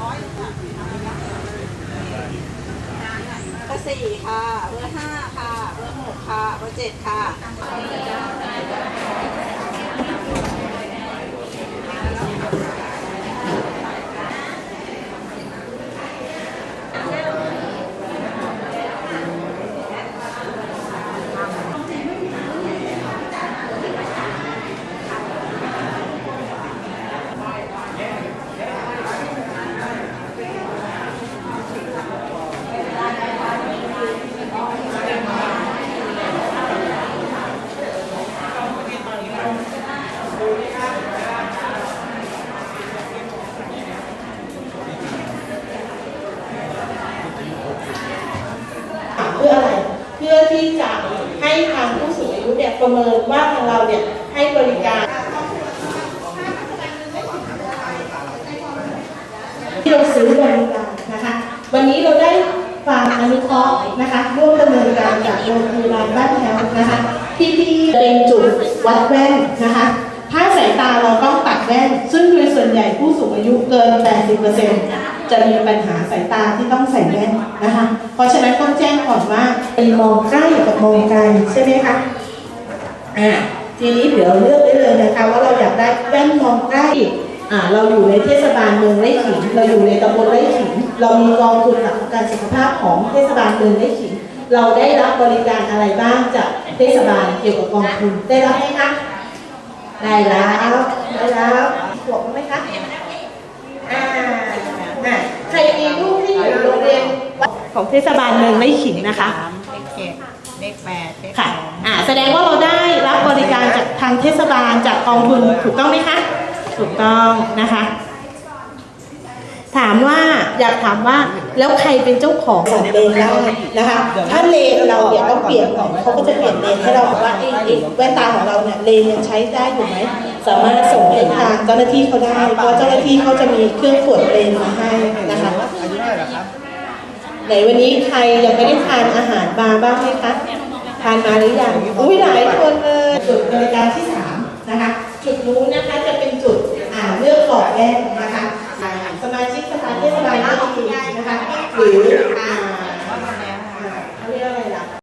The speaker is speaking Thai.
เบอร์สี่ค่ะ เบอร์ห้าค่ะ เบอร์หกค่ะ เบอร์เจ็ดค่ะ ที่จะให้ทางผู้สูงอายุเนี่ยประเมินว่าทางเราเนี่ยให้บริการที่เราซื้อบริการนะคะ วันนี้เราได้ความอนุเคราะห์นะคะร่วมดำเนินการจากโรงพยาบาลบ้านแถวนะคะที่ที่เป็นจุดวัดแว่นนะคะถ้าสายตาเราต้องตัดแว่น ซึ่งโดยส่วนใหญ่ผู้สูงอายุเกิน 80% จะมีปัญหาสายตาที่ต้องใส่แว่นนะคะ เพราะฉะนั้นต้องแจ้งก่อนว่าเป็นมองใกล้กับมองไกลใช่ไหมคะอ่าทีนี้เดี๋ยวเลือกได้เลยนะคะว่าเราอยากได้แว่นมองใกล้อ่าเราอยู่ในเทศบาลเมืองไร่ขิงเราอยู่ในตำบลไร่ขิงเรามีกองทุนหลักประกันสุขภาพของเทศบาลเมืองไร่ขิงเราได้รับบริการอะไรบ้างจากเทศบาลเกี่ยวกับกองทุนได้รับไหมคะได้แล้วได้แล้วขวบไหมคะอ่า อ่าใครมีลูกที่อยู่โรงเรียนของเทศบาลเมืองไร่ขิงนะคะ เลขเจ็ดเลขแปดเลขค่ะอ่าแสดงว่าเราได้รับบริการจากทางเทศบาลจากกองทุนถูกต้องไหมคะ ถูกต้องนะคะ ถามว่าอยากถามว่าแล้วใครเป็นเจ้าของของเลนได้นะคะ ถ้าเลนเราเนี่ยต้องเปลี่ยนก่อนเขาก็จะเปลี่ยนเลนให้เราบอกว่าไอ้ไอ้แว่นตาของเราเนี่ยเลนยังใช้ได้อยู่ไหม สามารถส่งให้ทางเจ้าหน้าที่เขาได้ เพราะเจ้าหน้าที่เขาจะมีเครื่องตรวจเลนมาให้นะคะไหนวันนี้ใครยังไม่ได้ทานอาหารบาร์บ้างไหมคะทานมาหรือยังอุ้ยหลายคนเลยจุดบริการที่สามนะคะจุดนู้นนะคะจะเป็นจุดอ่าเลือกขอบแดงนนะคะสมาชิกสภาเทศบาลที่นะคะหรืออ่า